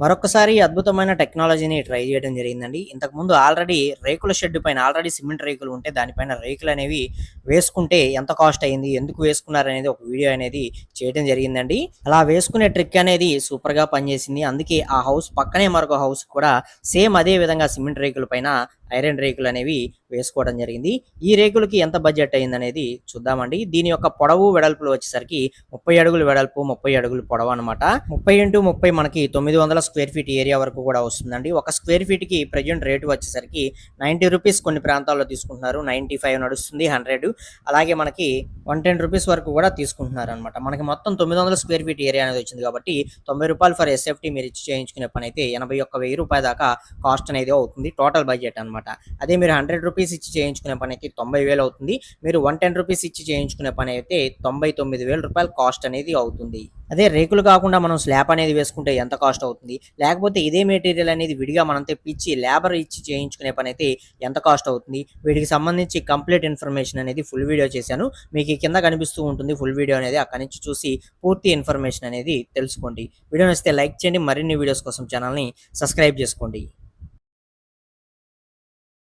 మరొకసారి అద్భుతమైన టెక్నాలజీని ట్రై చేయడం జరిగిందండి. ఇంతకుముందు ఆల్రెడీ రేకుల షెడ్ పైన ఆల్రెడీ సిమెంట్ రేకులు ఉంటే దానిపైన రేకులు అనేవి వేసుకుంటే ఎంత కాస్ట్ అయింది ఎందుకు వేసుకున్నారు అనేది ఒక వీడియో అనేది చేయడం జరిగిందండి. అలా వేసుకునే ట్రిక్ అనేది సూపర్గా పనిచేసింది. అందుకే ఆ హౌస్ పక్కనే మరొక హౌస్ కూడా సేమ్ అదే విధంగా సిమెంట్ రేకుల పైన ఐరన్ రేకులు అనేవి వేసుకోవడం జరిగింది. ఈ రేకులకి ఎంత బడ్జెట్ అయింది అనేది చూద్దామండి. దీని యొక్క పొడవు వెడల్పులు వచ్చేసరికి ముప్పై అడుగులు వెడల్పు ముప్పై అడుగులు పొడవు అనమాట ముప్పై ఇంటూ ముప్పై మనకి తొమ్మిది వందల స్క్వేర్ ఫీట్ ఏరియా వరకు కూడా వస్తుందండి. ఒక స్క్వేర్ ఫీట్కి ప్రజెంట్ రేటు వచ్చేసరికి నైంటీ రూపీస్ కొన్ని ప్రాంతాల్లో తీసుకుంటున్నారు. నైంటీ ఫైవ్ నడుస్తుంది హండ్రెడ్. అలాగే మనకి వన్ టెన్ రూపీస్ వరకు కూడా తీసుకుంటున్నారు అనమాట మనకి మొత్తం తొమ్మిది వందల స్క్వేర్ ఫీట్ ఏరియా అనేది వచ్చింది కాబట్టి తొంభై రూపాయలు ఫర్ ఎస్ఎఫ్టీ మీరు ఇచ్చి చేయించుకునే పని అయితే ఎనభై ఒక్క వెయ్యి రూపాయల దాకా కాస్ట్ అనేది అవుతుంది టోటల్ బడ్జెట్ అనమాట అదే మీరు హండ్రెడ్ రూపీస్ ఇచ్చి చేయించుకునే పని అయితే తొంభై వేలు అవుతుంది. మీరు వన్ టెన్ రూపీస్ ఇచ్చి చేయించుకునే పని అయితే తొంభై తొమ్మిది వేల రూపాయలు కాస్ట్ అనేది అవుతుంది. అదే రేకులు కాకుండా మనం స్లాబ్ అనేది వేసుకుంటే ఎంత కాస్ట్ అవుతుంది? లేకపోతే ఇదే మెటీరియల్ అనేది విడిగా మనం తెప్పించి లేబర్ ఇచ్చి చేయించుకునే పని అయితే ఎంత కాస్ట్ అవుతుంది? వీటికి సంబంధించి కంప్లీట్ ఇన్ఫర్మేషన్ అనేది ఫుల్ వీడియో చేశాను. మీకు కింద కనిపిస్తూ ఉంటుంది ఫుల్ వీడియో అనేది. అక్కడి నుంచి చూసి పూర్తి ఇన్ఫర్మేషన్ అనేది తెలుసుకోండి. వీడియో నచ్చితే లైక్ చేయండి. మరిన్ని వీడియోస్ కోసం ఛానల్ని సబ్స్క్రైబ్ చేసుకోండి.